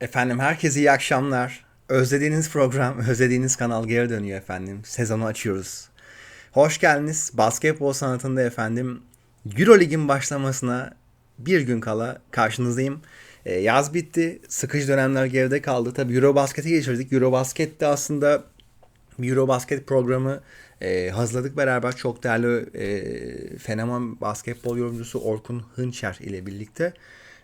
Efendim herkese iyi akşamlar. Özlediğiniz program, özlediğiniz kanal geri dönüyor efendim. Sezonu açıyoruz. Hoş geldiniz. Basketbol sanatında efendim Eurolig'in başlamasına bir gün kala karşınızdayım. Ee, yaz bitti. Sıkıcı dönemler geride kaldı. Tabii Eurobasket'e geçirdik. Eurobasket de aslında Eurobasket programı e, hazırladık beraber. Çok değerli e, fenomen basketbol yorumcusu Orkun Hınçer ile birlikte.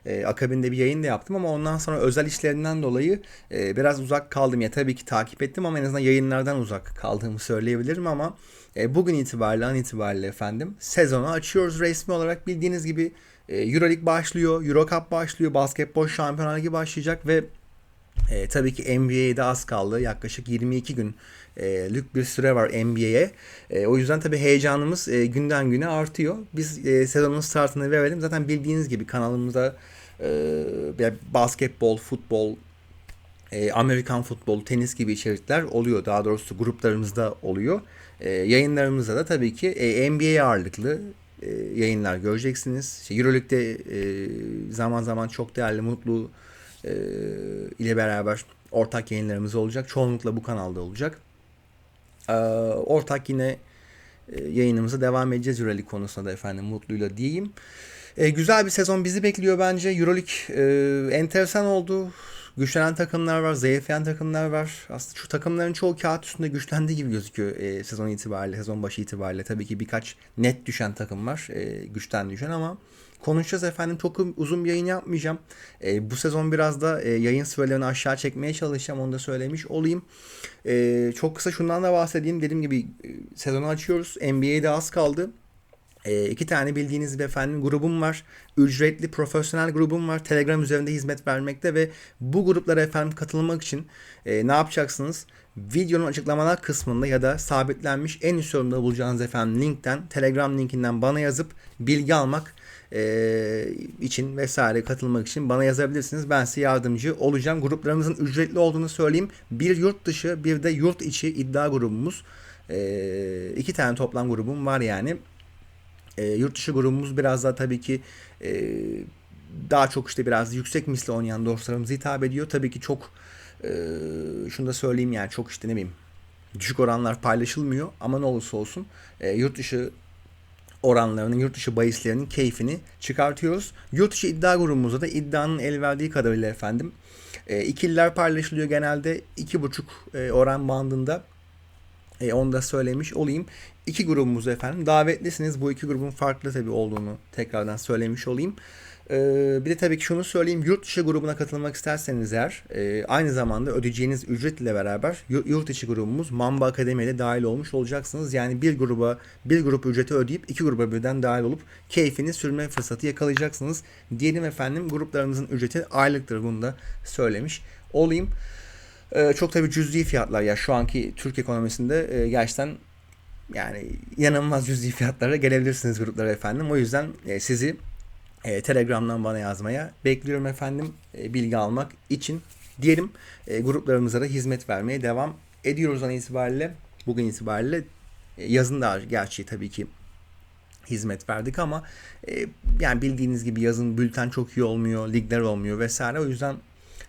E, akabinde bir yayın da yaptım ama ondan sonra özel işlerinden dolayı e, biraz uzak kaldım. Ya tabii ki takip ettim ama en azından yayınlardan uzak kaldığımı söyleyebilirim ama e, bugün itibariyle an itibariyle efendim sezonu açıyoruz resmi olarak bildiğiniz gibi e, Euroleague başlıyor, Euro Cup başlıyor, basketbol şampiyonlar ligi başlayacak ve e, tabii ki NBA'de az kaldı. Yaklaşık 22 gün e, lük bir süre var NBA'ye. E, o yüzden tabii heyecanımız e, günden güne artıyor. Biz e, sezonun startını verelim. Zaten bildiğiniz gibi kanalımızda e, basketbol, futbol, e, Amerikan futbolu, tenis gibi içerikler oluyor. Daha doğrusu gruplarımızda oluyor. E, yayınlarımızda da tabii ki e, NBA ağırlıklı e, yayınlar göreceksiniz. İşte Euroleague'de e, zaman zaman çok değerli, mutlu e, ile beraber ortak yayınlarımız olacak. Çoğunlukla bu kanalda olacak. E, ortak yine yayınımıza devam edeceğiz Euroleague konusunda da efendim mutluyla diyeyim. E, güzel bir sezon bizi bekliyor bence. Euroleague e, enteresan oldu. Güçlenen takımlar var, zayıflayan takımlar var. Aslında şu takımların çoğu kağıt üstünde güçlendi gibi gözüküyor e, sezon itibariyle, sezon başı itibariyle. Tabii ki birkaç net düşen takım var, e, güçten düşen ama konuşacağız efendim. Çok uzun bir yayın yapmayacağım. E, bu sezon biraz da e, yayın sürelerini aşağı çekmeye çalışacağım. Onu da söylemiş olayım. E, çok kısa şundan da bahsedeyim. Dediğim gibi e, sezonu açıyoruz. NBA'de az kaldı. E, iki tane bildiğiniz gibi efendim grubum var. Ücretli profesyonel grubum var. Telegram üzerinde hizmet vermekte ve bu gruplara efendim katılmak için e, ne yapacaksınız? Videonun açıklamalar kısmında ya da sabitlenmiş en üst yorumda bulacağınız efendim linkten, Telegram linkinden bana yazıp bilgi almak e, için vesaire katılmak için bana yazabilirsiniz. Ben size yardımcı olacağım. Gruplarımızın ücretli olduğunu söyleyeyim. Bir yurt dışı bir de yurt içi iddia grubumuz. E, iki tane toplam grubum var yani. E, yurt dışı grubumuz biraz daha tabii ki e, daha çok işte biraz yüksek misli oynayan dostlarımıza hitap ediyor. Tabii ki çok e, şunu da söyleyeyim yani çok işte ne bileyim düşük oranlar paylaşılmıyor ama ne olursa olsun e, yurt dışı oranlarının, yurt dışı bahislerinin keyfini çıkartıyoruz. Yurt dışı iddia grubumuzda da iddianın el verdiği kadarıyla efendim e, ikililer paylaşılıyor genelde iki buçuk e, oran bandında. E, onu da söylemiş olayım. İki grubumuz efendim davetlisiniz. Bu iki grubun farklı tabi olduğunu tekrardan söylemiş olayım. Ee, bir de tabii ki şunu söyleyeyim. Yurt dışı grubuna katılmak isterseniz eğer e, aynı zamanda ödeyeceğiniz ücret ile beraber yurt içi grubumuz Mamba Akademi'ye dahil olmuş olacaksınız. Yani bir gruba bir grup ücreti ödeyip iki gruba birden dahil olup keyfini sürme fırsatı yakalayacaksınız. Diyelim efendim gruplarımızın ücreti aylıktır bunu da söylemiş olayım. Ee, çok tabii cüzdi fiyatlar ya şu anki Türk ekonomisinde e, gerçekten yani inanılmaz cüzdi fiyatlara gelebilirsiniz gruplara efendim. O yüzden e, sizi e, Telegram'dan bana yazmaya bekliyorum efendim. Bilgi almak için diyelim e, gruplarımıza da hizmet vermeye devam ediyoruz an itibariyle. Bugün itibariyle yazın da gerçi tabii ki hizmet verdik ama e, yani bildiğiniz gibi yazın bülten çok iyi olmuyor ligler olmuyor vesaire. O yüzden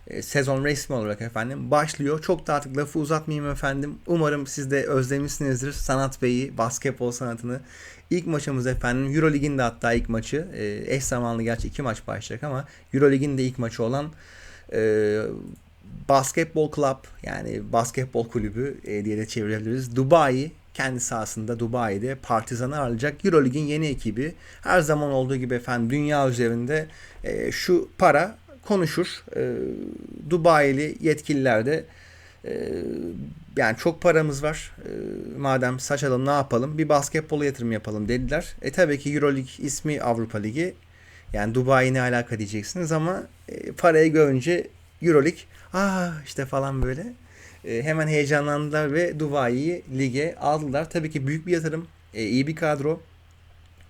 e, sezon resmi olarak efendim başlıyor. Çok da artık lafı uzatmayayım efendim. Umarım siz de özlemişsinizdir Sanat Bey'i, basketbol sanatını. İlk maçımız efendim Eurolig'in de hatta ilk maçı. E, eş zamanlı gerçi iki maç başlayacak ama Eurolig'in de ilk maçı olan e, Basketbol Club yani basketbol kulübü e, diye de çevirebiliriz. Dubai kendi sahasında Dubai'de Partizan'ı ağırlayacak. Eurolig'in yeni ekibi her zaman olduğu gibi efendim dünya üzerinde e, şu para konuşur. E, Dubai'li yetkililer de e, yani çok paramız var. E, madem saçalım ne yapalım? Bir basketbol yatırım yapalım dediler. E tabii ki Euroleague ismi Avrupa Ligi. Yani Dubai ne alaka diyeceksiniz ama e, parayı görünce Euroleague ah işte falan böyle e, hemen heyecanlandılar ve Dubai'yi lige aldılar. Tabii ki büyük bir yatırım. E, iyi bir kadro.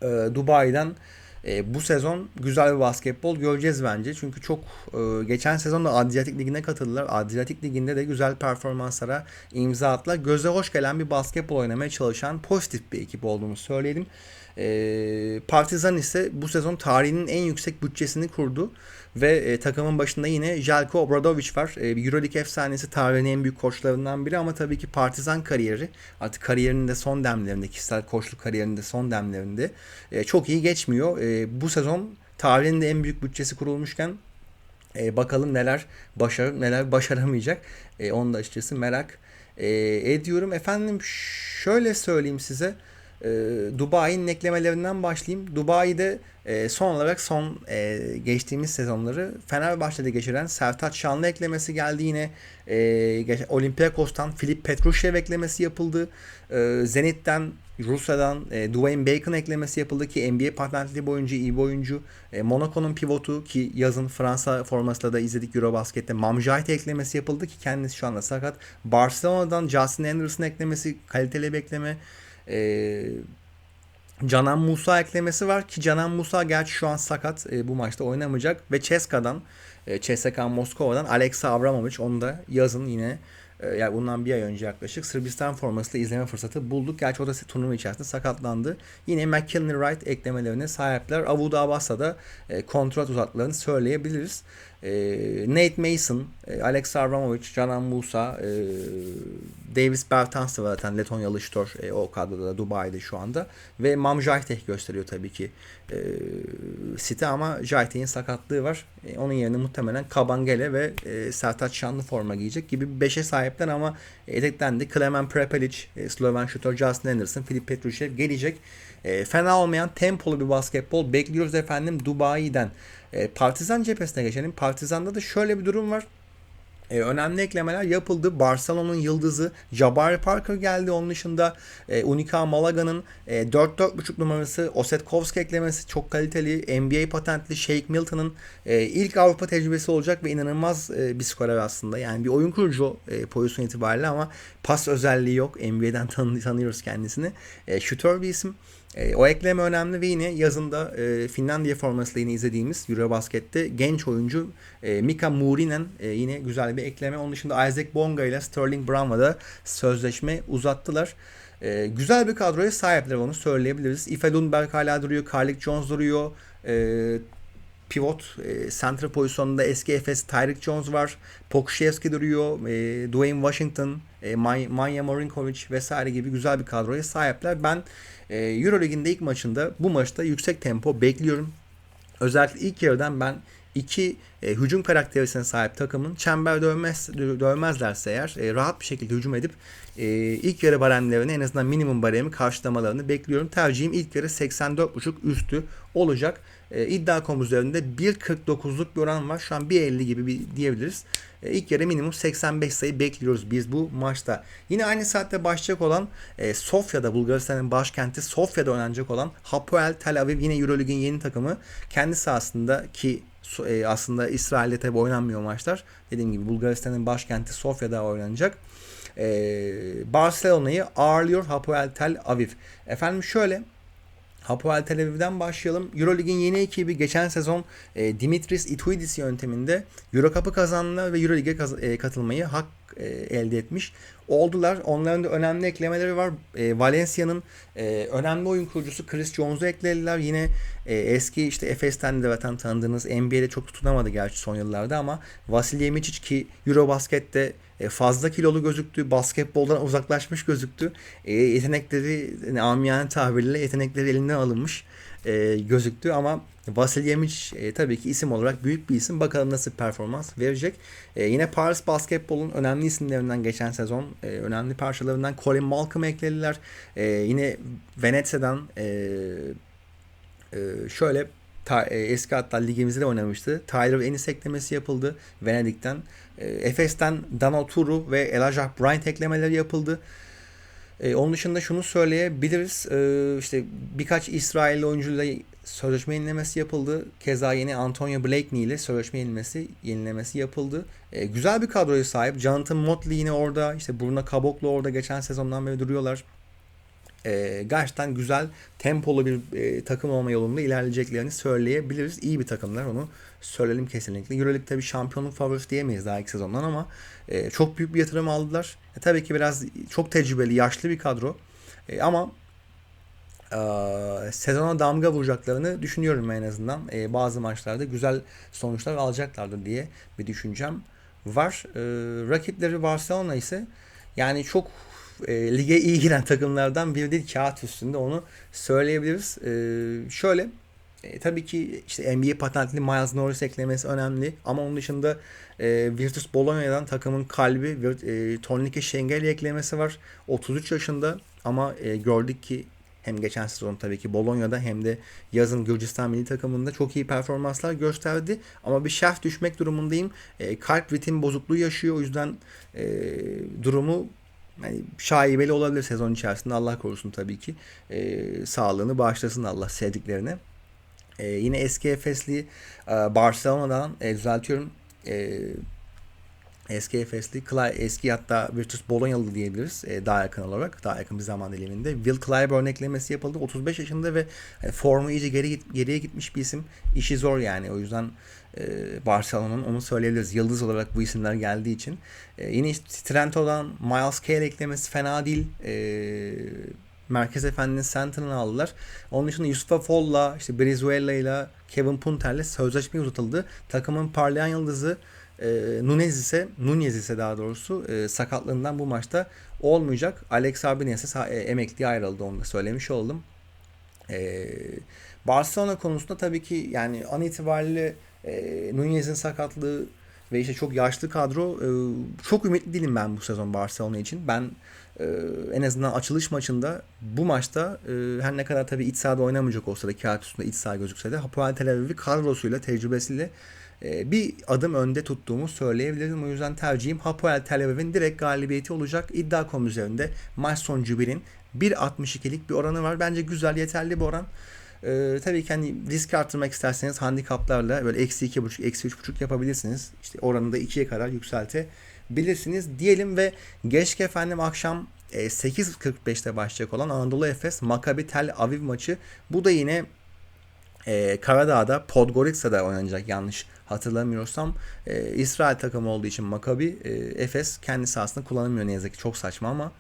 E, Dubai'den e, bu sezon güzel bir basketbol göreceğiz bence. Çünkü çok e, geçen sezon da Adriyatik Ligi'ne katıldılar. Adriyatik Ligi'nde de güzel performanslara imza attılar. Göze hoş gelen bir basketbol oynamaya çalışan pozitif bir ekip olduğunu söyleyelim. E, Partizan ise bu sezon tarihinin en yüksek bütçesini kurdu Ve e, takımın başında yine Jelko Obradovic var. E, Euroleague efsanesi tarihin en büyük koçlarından biri ama tabii ki Partizan kariyeri artık kariyerinin de son demlerinde, kişisel koçluk kariyerinin de son demlerinde e, çok iyi geçmiyor. E, bu sezon tarihin de en büyük bütçesi kurulmuşken e, bakalım neler başarır, neler başaramayacak. E, onu da açıkçası merak e, ediyorum. Efendim şöyle söyleyeyim size. E, Dubai'nin eklemelerinden başlayayım. Dubai'de e, son olarak son e, geçtiğimiz sezonları Fenerbahçe'de geçiren Sertaç Şanlı eklemesi geldi yine. E, Olympiakos'tan Filip Petrushev eklemesi yapıldı. E, Zenit'ten Rusya'dan e, Dwayne Bacon eklemesi yapıldı ki NBA patentli bir oyuncu, iyi bir oyuncu. E, Monaco'nun pivotu ki yazın Fransa formasıyla da izledik Eurobasket'te. Mamjait eklemesi yapıldı ki kendisi şu anda sakat. Barcelona'dan Justin Anderson eklemesi kaliteli bir ekleme. E, Canan Musa eklemesi var ki Canan Musa gerçi şu an sakat e, bu maçta oynamayacak ve Ceska'dan e, CSKA Moskova'dan Alexa Abramovic onu da yazın yine e, yani bundan bir ay önce yaklaşık Sırbistan formasıyla izleme fırsatı bulduk. Gerçi o da turnuva içerisinde sakatlandı. Yine McKinley Wright eklemelerine sahipler. Abu Dabas'a da e, kontrat uzatlarını söyleyebiliriz. E, Nate Mason, e, Alex Abramovic, Canan Musa, e, Davis Bertans da zaten Letonyalı ştor e, o kadroda da Dubai'de şu anda. Ve Mam Jaitek gösteriyor tabii ki e, site ama Jaitek'in sakatlığı var. E, onun yerine muhtemelen Kabangele ve e, Sertaç Şanlı forma giyecek gibi bir beşe sahipler ama yedeklendi. Klemen Prepelic, Sloven şutör Justin Anderson, Filip Petrushev gelecek. Fena olmayan tempolu bir basketbol bekliyoruz efendim Dubai'den. E, Partizan cephesine geçelim. Partizan'da da şöyle bir durum var. E, önemli eklemeler yapıldı. Barcelona'nın yıldızı Jabari Parker geldi. Onun dışında e, Unica Malaga'nın e, 4-4.5 numarası Osetkovski eklemesi çok kaliteli. NBA patentli Shake Milton'ın e, ilk Avrupa tecrübesi olacak ve inanılmaz e, bir skorer aslında. Yani bir oyun kurucu e, pozisyon itibariyle ama pas özelliği yok. NBA'den tanı tanıyoruz kendisini. E, şütör bir isim. E, o ekleme önemli ve yine yazında e, Finlandiya formasıyla yine izlediğimiz Eurobasket'te genç oyuncu e, Mika Murinen e, yine güzel bir ekleme. Onun dışında Isaac Bonga ile Sterling Brown'la da sözleşme uzattılar. E, güzel bir kadroya sahipler onu söyleyebiliriz. Ife Lundberg hala duruyor. Carlik Jones duruyor. E, pivot e, center pozisyonunda eski Efes Tyreek Jones var. Pokuševski duruyor. E, Dwayne Washington, e, Manja Marinkovic vesaire gibi güzel bir kadroya sahipler. Ben e, Euroleague'in ilk maçında bu maçta yüksek tempo bekliyorum. Özellikle ilk yarıdan ben iki e, hücum karakterisine sahip takımın çember dövmez, dövmezlerse eğer e, rahat bir şekilde hücum edip e, ilk yarı baremlerini en azından minimum baremi karşılamalarını bekliyorum. Tercihim ilk yarı 84.5 üstü olacak. E, iddia.com üzerinde 1.49'luk bir oran var. Şu an 1.50 gibi bir diyebiliriz. E, ilk yarı minimum 85 sayı bekliyoruz biz bu maçta. Yine aynı saatte başlayacak olan e, Sofya'da Bulgaristan'ın başkenti Sofya'da oynanacak olan Hapoel Tel Aviv yine Euroleague'in yeni takımı kendi sahasında ki aslında İsrail'de tabi oynanmıyor maçlar. Dediğim gibi Bulgaristan'ın başkenti Sofya'da oynanacak. E, Barcelona'yı ağırlıyor Hapoel Tel Aviv. Efendim şöyle Hapoel Tel Aviv'den başlayalım. Eurolig'in yeni ekibi geçen sezon e, Dimitris Ituidis yönteminde Euro Cup'ı kazandılar ve Eurolig'e kaz- e, katılmayı hak e, elde etmiş oldular. Onların da önemli eklemeleri var. E, Valencia'nın e, önemli oyun kurucusu Chris Jones'u eklediler. Yine e, eski işte Efes'ten de zaten tanıdığınız NBA'de çok tutunamadı gerçi son yıllarda ama Vasilya Micic ki Eurobasket'te e, fazla kilolu gözüktü. Basketboldan uzaklaşmış gözüktü. E, yetenekleri yani amiyane tabirle yetenekleri elinden alınmış e, gözüktü ama Vasil Yemic e, tabii ki isim olarak büyük bir isim. Bakalım nasıl performans verecek. E, yine Paris Basketbol'un önemli isimlerinden geçen sezon e, önemli parçalarından Colin Malcolm eklediler. E, yine Venezia'dan e, e, şöyle ta, e, eski hatta ligimizde de oynamıştı. Tyler Ennis eklemesi yapıldı Venedik'ten. E, Efes'ten Dan Turu ve Elijah Bryant eklemeleri yapıldı. E, onun dışında şunu söyleyebiliriz. E, işte birkaç İsrailli oyuncuyla sözleşme yenilemesi yapıldı. Keza yeni Antonio Blakeney ile sözleşme yenilemesi, yenilemesi yapıldı. E, güzel bir kadroya sahip. Jonathan Motley yine orada. İşte Bruno Caboclo orada geçen sezondan beri duruyorlar. E, gerçekten güzel tempolu bir e, takım olma yolunda ilerleyeceklerini söyleyebiliriz. İyi bir takımlar onu söyleyelim kesinlikle. Euroleague tabii şampiyonluk favorisi diyemeyiz daha ilk sezondan ama e, çok büyük bir yatırım aldılar. E, tabii ki biraz çok tecrübeli, yaşlı bir kadro. E, ama e, sezona damga vuracaklarını düşünüyorum en azından. E, bazı maçlarda güzel sonuçlar alacaklardır diye bir düşüncem var. E, rakipleri Barcelona ise yani çok e, lige iyi giren takımlardan biri değil kağıt üstünde onu söyleyebiliriz. E, şöyle e, tabii ki işte NBA patentli Miles Norris eklemesi önemli ama onun dışında e, Virtus Bologna'dan takımın kalbi e, Tornike Şengeli eklemesi var. 33 yaşında ama e, gördük ki hem geçen sezon tabii ki Bologna'da hem de yazın Gürcistan milli takımında çok iyi performanslar gösterdi. Ama bir şerh düşmek durumundayım. E, kalp ritim bozukluğu yaşıyor. O yüzden e, durumu yani şaibeli olabilir sezon içerisinde. Allah korusun tabii ki. E, sağlığını bağışlasın Allah sevdiklerine. E, yine eski Efesli e, Barcelona'dan e, düzeltiyorum. E, eski Efesli, eski hatta Virtus Bolognalı diyebiliriz e, daha yakın olarak, daha yakın bir zaman diliminde. Will Clyburn eklemesi yapıldı. 35 yaşında ve e, formu iyice geri geriye gitmiş bir isim. İşi zor yani. O yüzden Barcelona'nın onu söyleyebiliriz. Yıldız olarak bu isimler geldiği için. E, yine işte Trento'dan Miles Cale eklemesi fena değil. E, Merkez Efendi'nin center'ını aldılar. Onun dışında Yusuf Foll'la, işte Brizuela ile Kevin Punter'le sözleşme uzatıldı. Takımın parlayan yıldızı e, Nunez ise Nunez ise daha doğrusu e, sakatlığından bu maçta olmayacak. Alex Arbines ise e, emekliye ayrıldı onu da söylemiş oldum. E, Barcelona konusunda tabii ki yani an itibariyle e, Nunez'in sakatlığı ve işte çok yaşlı kadro e, çok ümitli değilim ben bu sezon Barcelona için. Ben e, en azından açılış maçında bu maçta e, her ne kadar tabii iç sahada oynamayacak olsa da kağıt üstünde iç saha gözükse de Hapoel Tel Aviv'i kadrosuyla tecrübesiyle e, bir adım önde tuttuğumu söyleyebilirim. O yüzden tercihim Hapoel Tel Aviv'in direkt galibiyeti olacak. İddia.com üzerinde maç sonucu birin 1.62'lik bir oranı var. Bence güzel yeterli bir oran. Ee, tabii ki hani risk arttırmak isterseniz handikaplarla böyle eksi iki buçuk, eksi üç buçuk yapabilirsiniz. İşte oranı da ikiye kadar yükseltebilirsiniz diyelim ve geç efendim akşam 8.45'te başlayacak olan Anadolu Efes Maccabi Tel Aviv maçı. Bu da yine e, Karadağ'da Podgorica'da oynanacak yanlış hatırlamıyorsam. E, İsrail takımı olduğu için Maccabi e, Efes kendi sahasında kullanılmıyor ne yazık ki çok saçma ama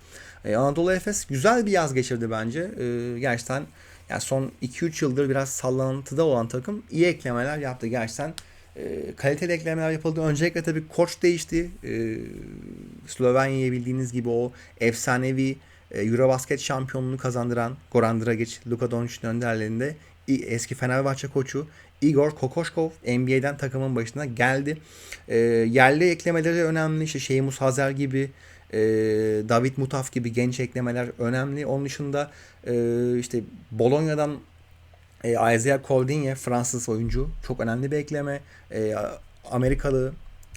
e, Anadolu Efes güzel bir yaz geçirdi bence. E, gerçekten yani son 2-3 yıldır biraz sallantıda olan takım iyi eklemeler yaptı. Gerçekten e, kaliteli eklemeler yapıldı. Öncelikle tabii koç değişti. E, Slovenya'yı bildiğiniz gibi o efsanevi e, Eurobasket şampiyonluğunu kazandıran Goran Dragic, Luka Doncic'in önderliğinde eski Fenerbahçe koçu Igor Kokoşkov NBA'den takımın başına geldi. E, yerli eklemeleri önemli. İşte Şeymus Hazer gibi e, David Mutaf gibi genç eklemeler önemli. Onun dışında e, işte Bologna'dan e, Isaiah Coldigne Fransız oyuncu çok önemli bir ekleme. E, Amerikalı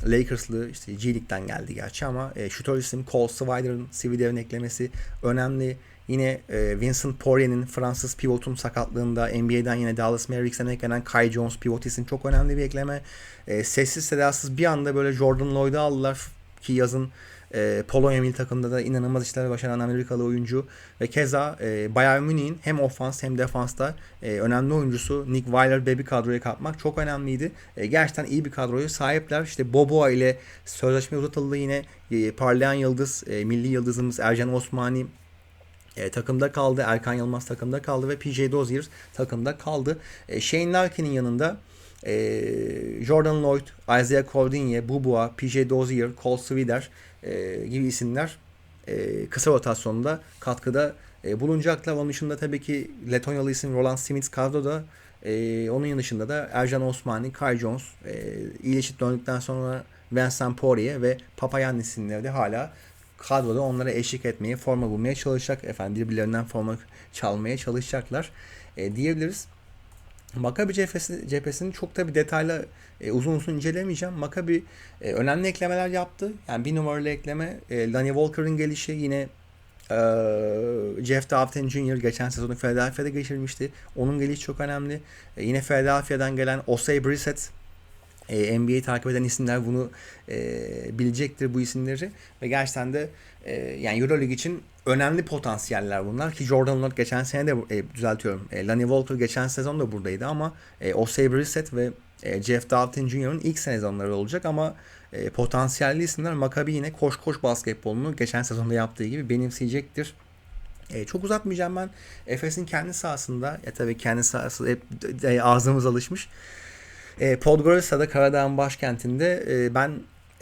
Lakers'lı işte G League'den geldi gerçi ama e, şutör isim Cole Swider'ın Swider'ın eklemesi önemli. Yine e, Vincent Poirier'in Fransız pivotun sakatlığında NBA'den yine Dallas Mavericks'ten eklenen Kai Jones pivot isim çok önemli bir ekleme. E, sessiz sedasız bir anda böyle Jordan Lloyd'u aldılar ki yazın e, Polonya milli takımında da inanılmaz işler başaran Amerikalı oyuncu ve keza e, Bayern Münih'in hem ofans hem defansta e, önemli oyuncusu Nick Weiler Baby kadroya katmak çok önemliydi. E, gerçekten iyi bir kadroyu sahipler. İşte Boboa ile sözleşme uzatıldı yine e, parlayan yıldız, e, milli yıldızımız Ercan Osmani e, takımda kaldı. Erkan Yılmaz takımda kaldı ve PJ Dozier takımda kaldı. E, Shane Larkin'in yanında e, Jordan Lloyd, Isaiah Cordigne, Bubua, PJ Dozier, Cole Swider e, gibi isimler e, kısa rotasyonda katkıda e, bulunacaklar. Onun dışında tabii ki Letonyalı isim Roland Smith kadroda. E, onun dışında da Ercan Osmani, Kai Jones, e, iyileşip döndükten sonra Vincent Poirier ve Papayan isimleri de hala kadroda onlara eşlik etmeye, forma bulmaya çalışacak. Efendim birbirlerinden forma çalmaya çalışacaklar e, diyebiliriz. Maccabi cephesi, cephesini çok tabi detaylı e, uzun uzun incelemeyeceğim. Maccabi e, önemli eklemeler yaptı. Yani bir numaralı ekleme e, Lonnie Walker'ın gelişi yine e, Jeff Dafton Jr. geçen sezonu Philadelphia'da geçirmişti. Onun gelişi çok önemli. E, yine Philadelphia'dan gelen Osei Brissett e, NBA'yi takip eden isimler bunu e, bilecektir bu isimleri ve gerçekten de e, yani EuroLeague için önemli potansiyeller bunlar ki Jordan Love geçen sene de e, düzeltiyorum. E, Lonnie Walker geçen sezon da buradaydı ama e, Osei Brissett ve e, Jeff Dalton Jr.'ın ilk sezonları olacak ama e, potansiyelli isimler Maccabi yine koş koş basketbolunu geçen sezonda yaptığı gibi benimseyecektir E, çok uzatmayacağım ben. Efes'in kendi sahasında, ya tabii kendi sahası hep e, ağzımız alışmış. E, Podgorica'da Karadağ'ın başkentinde e, ben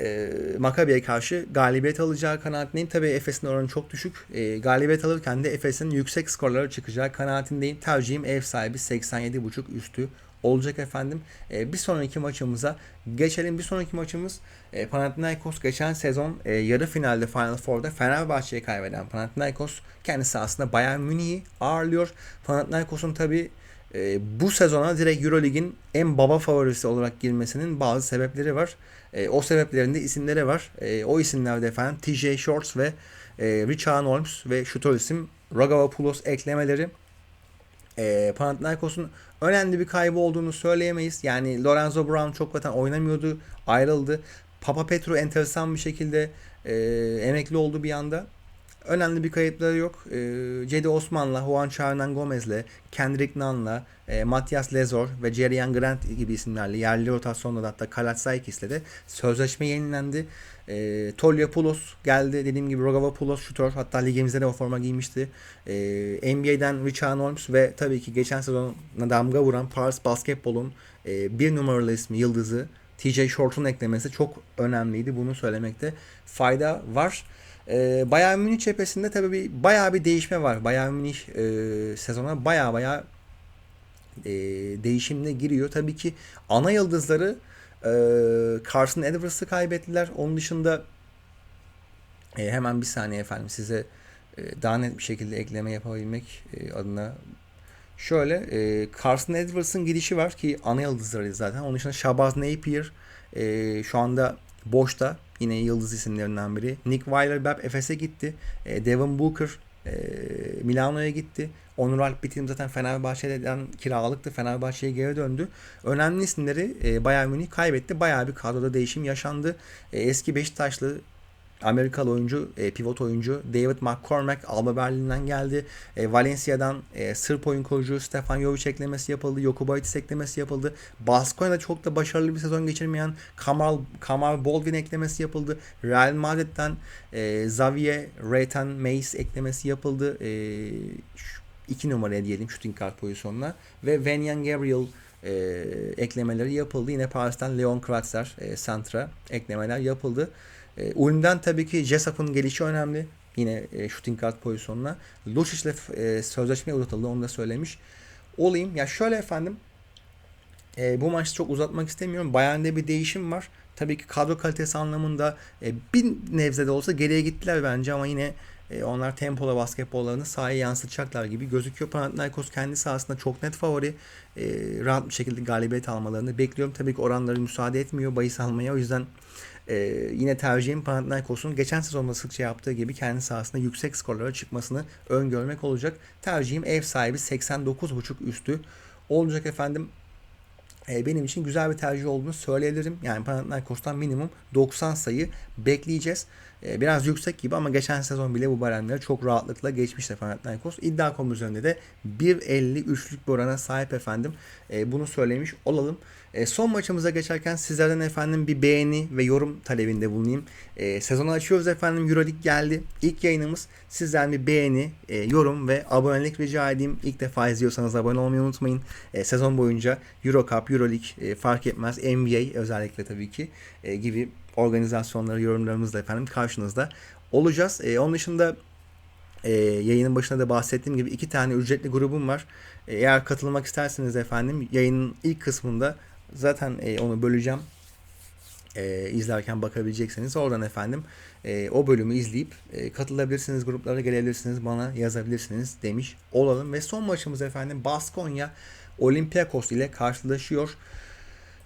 e, Maccabi'ye karşı galibiyet alacağı kanaatindeyim. Tabii Efes'in oranı çok düşük. E, galibiyet alırken de Efes'in yüksek skorlara çıkacağı kanaatindeyim. Tercihim ev sahibi 87.5 üstü olacak efendim. E, bir sonraki maçımıza geçelim. Bir sonraki maçımız e, Panathinaikos geçen sezon e, yarı finalde Final Four'da Fenerbahçe'yi kaybeden Panathinaikos kendisi aslında Bayern Münih'i ağırlıyor. Panathinaikos'un tabi e, bu sezona direkt Eurolig'in en baba favorisi olarak girmesinin bazı sebepleri var. E, o sebeplerinde isimleri var. E, o isimlerde efendim TJ Shorts ve e, Richard Holmes ve şutör isim Ragavopoulos eklemeleri e, Panathinaikos'un önemli bir kaybı olduğunu söyleyemeyiz. Yani Lorenzo Brown çok zaten oynamıyordu, ayrıldı. Papa Petro enteresan bir şekilde e, emekli oldu bir anda. Önemli bir kayıpları yok. E, Cedi Osman'la, Juan Charnan Gomez'le, Kendrick Nunn'la, e, Matias Lezor ve Jerian Grant gibi isimlerle yerli rotasyonda da hatta Kalatsaikis'le de sözleşme yenilendi. E, Toliopoulos geldi. Dediğim gibi Rogavopoulos şutör. Hatta ligimizde de o forma giymişti. E, NBA'den Richard Holmes ve tabii ki geçen sezona damga vuran Paris Basketbol'un e, bir numaralı ismi, yıldızı TJ Short'un eklemesi çok önemliydi. Bunu söylemekte fayda var. E, Bayern Münih cephesinde tabii bir, bayağı bir değişme var. Bayern Münih e, sezona bayağı bayağı e, değişimle giriyor. Tabii ki ana yıldızları e, Carson Edwards'ı kaybettiler. Onun dışında e, hemen bir saniye efendim size e, daha net bir şekilde ekleme yapabilmek e, adına şöyle e, Carson Edwards'ın gidişi var ki ana yıldızları zaten. Onun dışında Shabazz Napier e, şu anda boşta. Yine yıldız isimlerinden biri. Nick Weiler-Bepp Efes'e gitti. E, Devin Booker e, Milano'ya gitti. Onur Alp Bitim zaten Fenerbahçe'den kiralıktı. Fenerbahçe'ye geri döndü. Önemli isimleri e, Bayern Münih kaybetti. Bayağı bir kadroda değişim yaşandı. E, eski Beşiktaşlı Amerikalı oyuncu, e, pivot oyuncu David McCormack Alba Berlin'den geldi. E, Valencia'dan e, Sırp oyun kurucu Stefan Jovic eklemesi yapıldı. Jokubaitis eklemesi yapıldı. Baskonya'da çok da başarılı bir sezon geçirmeyen Kamal, Kamal Baldwin eklemesi yapıldı. Real Madrid'den e, Xavier Reytan Mace eklemesi yapıldı. E, iki numaraya diyelim shooting guard pozisyonuna. Ve Venyan Gabriel e, eklemeleri yapıldı. Yine Paris'ten Leon Kratzer e, Santra eklemeler yapıldı. E, Ulm'den tabii ki Jesup'un gelişi önemli. Yine e, shooting guard pozisyonuna. Lucic ile e, sözleşme uzatıldı. Onu da söylemiş olayım. Ya şöyle efendim. E, bu maçı çok uzatmak istemiyorum. Bayern'de bir değişim var. Tabii ki kadro kalitesi anlamında e, bir nebze de olsa geriye gittiler bence ama yine e, onlar tempola basketbollarını sahaya yansıtacaklar gibi gözüküyor. Panathinaikos kendi sahasında çok net favori. E, rahat bir şekilde galibiyet almalarını bekliyorum. Tabii ki oranları müsaade etmiyor bahis almaya. O yüzden e, yine tercihim Panathinaikos'un geçen sezonda sıkça yaptığı gibi kendi sahasında yüksek skorlara çıkmasını öngörmek olacak. Tercihim ev sahibi 89.5 üstü olacak efendim benim için güzel bir tercih olduğunu söyleyebilirim. Yani Panathinaikos'tan minimum 90 sayı bekleyeceğiz. Biraz yüksek gibi ama geçen sezon bile bu baremleri çok rahatlıkla geçmişti Panathinaikos. İddia.com üzerinde de 1.53'lük bir orana sahip efendim. Bunu söylemiş olalım. E, son maçımıza geçerken sizlerden efendim bir beğeni ve yorum talebinde bulunayım. E, sezonu açıyoruz efendim. Euroleague geldi. İlk yayınımız sizden bir beğeni, e, yorum ve abonelik rica edeyim. İlk defa izliyorsanız abone olmayı unutmayın. E, sezon boyunca Euro Cup, Euroleague e, fark etmez. NBA özellikle tabii ki e, gibi organizasyonları, yorumlarımızla efendim karşınızda olacağız. E, onun dışında e, yayının başında da bahsettiğim gibi iki tane ücretli grubum var. E, eğer katılmak isterseniz efendim yayının ilk kısmında Zaten e, onu böleceğim. E, izlerken bakabilecekseniz oradan efendim e, o bölümü izleyip e, katılabilirsiniz, gruplara gelebilirsiniz, bana yazabilirsiniz demiş olalım. Ve son maçımız efendim Baskonya Olympiakos ile karşılaşıyor.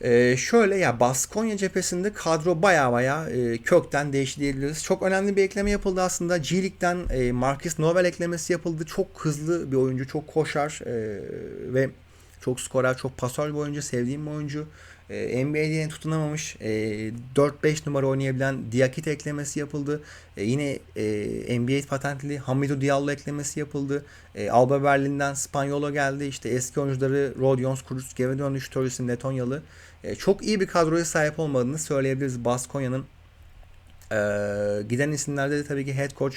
Ee, şöyle ya Baskonya cephesinde kadro baya baya e, kökten değişti. Çok önemli bir ekleme yapıldı aslında. G League'den e, Marcus Novel eklemesi yapıldı. Çok hızlı bir oyuncu, çok koşar e, ve çok skorer, çok pasör bir oyuncu. Sevdiğim bir oyuncu. E, NBA'de tutunamamış. E, 4-5 numara oynayabilen Diakite eklemesi yapıldı. E, yine e, NBA patentli Hamidou Diallo eklemesi yapıldı. E, Alba Berlin'den Spanyolo geldi. İşte eski oyuncuları Rodions Kuruc geri döndü. Şutör Letonyalı. E, çok iyi bir kadroya sahip olmadığını söyleyebiliriz Baskonya'nın Ee, giden isimlerde de tabii ki head coach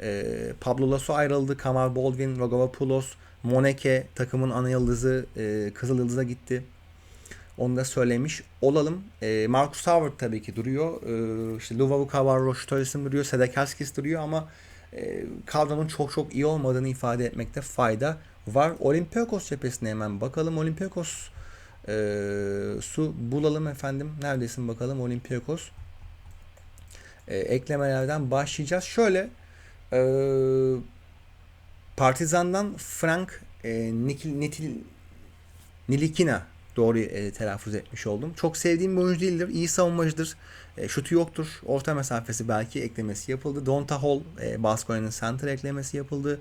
e, Pablo Lasso ayrıldı. Kamal Baldwin, Rogavopoulos, Moneke takımın ana yıldızı e, Kızıl Yıldız'a gitti. Onu da söylemiş olalım. E, Marcus Howard tabii ki duruyor. E, işte Luvavu Cavarro, Storis'in duruyor. Sedekerskis duruyor ama e, kadronun çok çok iyi olmadığını ifade etmekte fayda var. Olympiakos cephesine hemen bakalım. Olympiakos e, su bulalım efendim. Neredesin bakalım Olympiakos. E, eklemelerden başlayacağız. Şöyle e, Partizan'dan Frank e, Nikil, Nitil, Nilikina doğru e, telaffuz etmiş oldum. Çok sevdiğim bir oyuncu değildir. İyi savunmacıdır. E, şutu yoktur. Orta mesafesi belki eklemesi yapıldı. Donta Hall, e, Baskonya'nın center eklemesi yapıldı.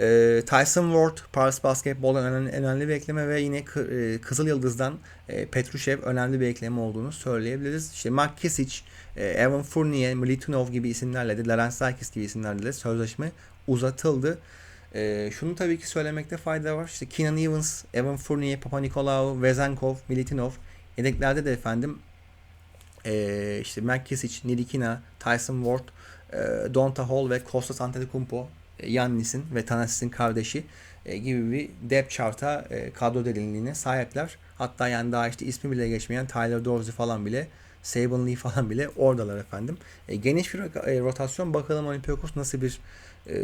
E, Tyson Ward, Paris Basketbol'dan önemli, önemli bir ekleme ve yine e, Kızıl Yıldız'dan e, Petrushev önemli bir ekleme olduğunu söyleyebiliriz. İşte Mark Kisic, e, Evan Fournier, Militinov gibi isimlerle de, Larentsakis gibi isimlerle de sözleşme uzatıldı. Ee, şunu tabii ki söylemekte fayda var. İşte Keenan Evans, Evan Fournier, Papa Nikolaou, Vezenkov, Militinov. Yedeklerde de efendim ee, işte Matt Kisic, Nilikina, Tyson Ward, e, Donta Hall ve Kostas Antetokounmpo, e, Yannis'in ve Thanasis'in kardeşi e, gibi bir depth chart'a e, kadro derinliğine sahipler. Hatta yani daha işte ismi bile geçmeyen Tyler Dorsey falan bile Saban Lee falan bile oradalar efendim. E, geniş bir e, rotasyon. Bakalım Olympiakos nasıl bir e,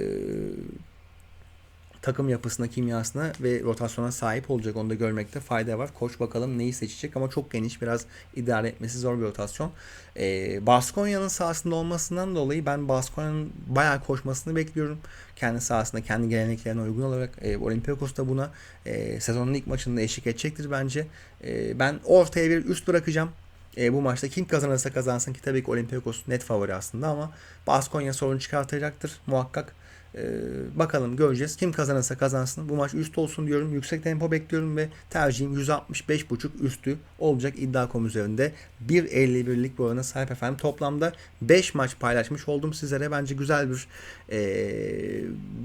takım yapısına, kimyasına ve rotasyona sahip olacak. Onu da görmekte fayda var. Koç bakalım neyi seçecek ama çok geniş biraz idare etmesi zor bir rotasyon. Ee, Baskonya'nın sahasında olmasından dolayı ben Baskonya'nın bayağı koşmasını bekliyorum. Kendi sahasında, kendi geleneklerine uygun olarak e, Olympiakos da buna e, sezonun ilk maçında eşlik edecektir bence. E, ben ortaya bir üst bırakacağım. E, bu maçta kim kazanırsa kazansın ki tabii ki Olympiakos net favori aslında ama Baskonya sorun çıkartacaktır muhakkak. Ee, bakalım göreceğiz. Kim kazanırsa kazansın. Bu maç üst olsun diyorum. Yüksek tempo bekliyorum ve tercihim 165.5 üstü olacak iddia.com üzerinde. 1.51'lik bir orana sahip efendim. Toplamda 5 maç paylaşmış oldum sizlere. Bence güzel bir e,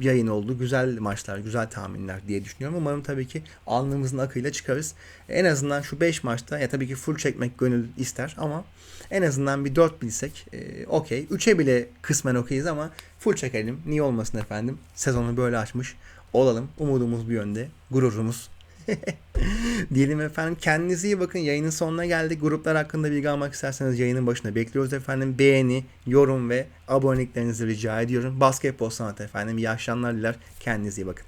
yayın oldu. Güzel maçlar, güzel tahminler diye düşünüyorum. Umarım tabii ki alnımızın akıyla çıkarız. En azından şu 5 maçta ya tabii ki full çekmek gönül ister ama en azından bir 4 bilsek e, okey. 3'e bile kısmen okeyiz ama full çekelim. Niye olmasın efendim? Sezonu böyle açmış olalım. Umudumuz bir yönde. Gururumuz. Diyelim efendim. Kendinize iyi bakın. Yayının sonuna geldik. Gruplar hakkında bilgi almak isterseniz yayının başına bekliyoruz efendim. Beğeni, yorum ve aboneliklerinizi rica ediyorum. Basketbol sanatı efendim. İyi akşamlar diler. Kendinize iyi bakın.